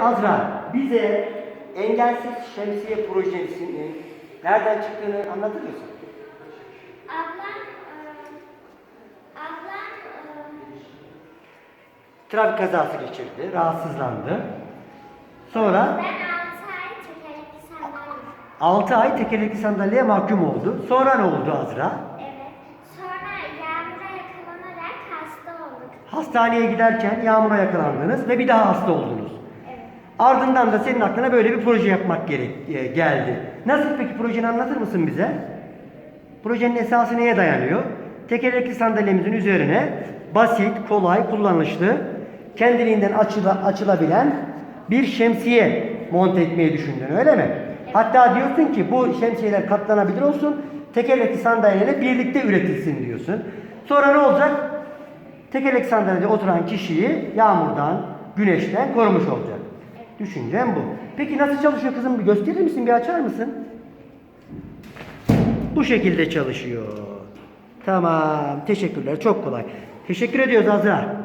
Azra, bize engelsiz şemsiye projesinin nereden çıktığını anlatır mısın? Ablam, e, ablam e, Trafik kazası geçirdi, rahatsızlandı. Sonra ben 6 ay tekerlekli sandalye. 6 ay tekerlekli sandalyeye mahkum oldu. Sonra ne oldu Azra? Evet. Sonra yağmura yakalanarak hasta olduk. Hastaneye giderken yağmura yakalandınız ve bir daha hasta oldunuz. Ardından da senin aklına böyle bir proje yapmak gerek e, geldi. Nasıl peki projeni anlatır mısın bize? Projenin esası neye dayanıyor? Tekerlekli sandalyemizin üzerine basit, kolay, kullanışlı, kendiliğinden açıla, açılabilen bir şemsiye monte etmeyi düşündün öyle mi? Hatta diyorsun ki bu şemsiyeler katlanabilir olsun, tekerlekli sandalyeyle birlikte üretilsin diyorsun. Sonra ne olacak? Tekerlek sandalyede oturan kişiyi yağmurdan, güneşten korumuş olacak. Düşüncem bu. Peki nasıl çalışıyor kızım? Bir gösterir misin? Bir açar mısın? Bu şekilde çalışıyor. Tamam. Teşekkürler. Çok kolay. Teşekkür ediyoruz Azra.